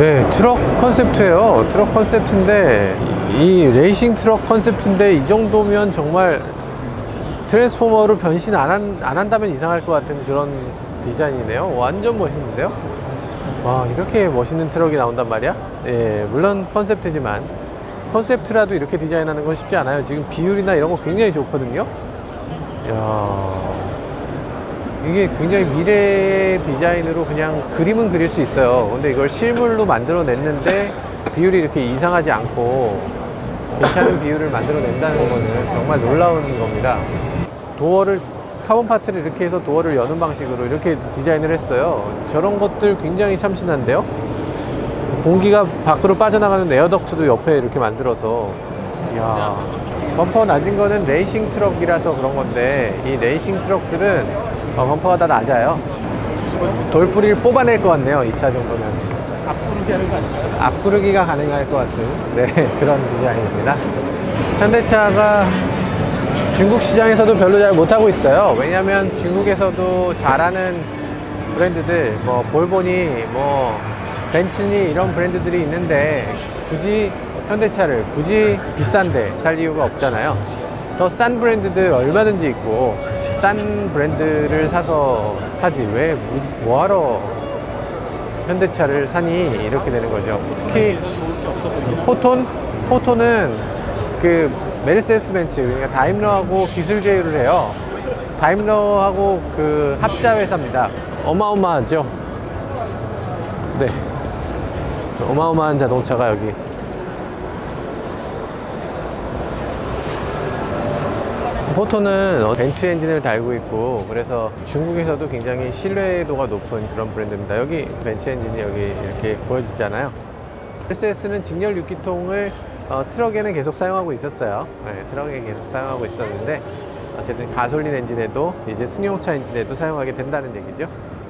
트럭 컨셉트예요. 트럭 컨셉트인데 이 레이싱 트럭 컨셉트인데 이 정도면 정말 트랜스포머로 변신 안, 한, 안 한다면 이상할 것 같은 그런 디자인이네요. 완전 멋있는데요? 와 이렇게 멋있는 트럭이 나온단 말이야? 예 물론 컨셉트지만. 컨셉트라도 이렇게 디자인하는 건 쉽지 않아요. 지금 비율이나 이런 거 굉장히 좋거든요? 야 이게 굉장히 미래 디자인으로 그냥 그림은 그릴 수 있어요. 근데 이걸 실물로 만들어 냈는데 비율이 이렇게 이상하지 않고 괜찮은 비율을 만들어 낸다는 거는 정말 놀라운 겁니다. 도어를 카본 파트를 이렇게 해서 도어를 여는 방식으로 이렇게 디자인을 했어요. 저런 것들 굉장히 참신한데요? 공기가 밖으로 빠져나가는 에어덕트도 옆에 이렇게 만들어서. 이야. 범퍼 낮은 거는 레이싱 트럭이라서 그런 건데 이 레이싱 트럭들은 어, 범퍼가 다 낮아요. 돌뿌리를 뽑아낼 것 같네요 이차 정도면. 앞구르기 하는 거 아니죠? 앞구르기가 가능할 것 같은 네, 그런 디자인입니다. 현대차가 중국 시장에서도 별로 잘 못하고 있어요. 왜냐하면 중국에서도 잘하는 브랜드들 뭐 볼보니 뭐 벤츠니 이런 브랜드들이 있는데 굳이 현대차를 굳이 비싼데 살 이유가 없잖아요. 더 싼 브랜드들 얼마든지 있고 싼 브랜드를 사서 사지. 왜 뭐- 뭐하러 현대차를 사니? 이렇게 되는 거죠. 특히 보이네. 포톤? 포톤은 그 메르세데스 벤츠 그러니까 다임러하고 기술 제휴를 해요. 다임러하고 그 합자 회사입니다. 어마어마하죠? 네. 어마어마한 자동차가 여기 포토는 벤츠 엔진을 달고 있고 그래서 중국에서도 굉장히 신뢰도가 높은 그런 브랜드입니다. 여기 벤츠 엔진이 여기 이렇게 보여지잖아요. 메르세데스는 직렬 6기통을 어, 트럭에는 계속 사용하고 있었어요. 네, 트럭에 계속 사용하고 있었는데 어쨌든 가솔린 엔진에도 이제 승용차 엔진에도 사용하게 된다는 얘기죠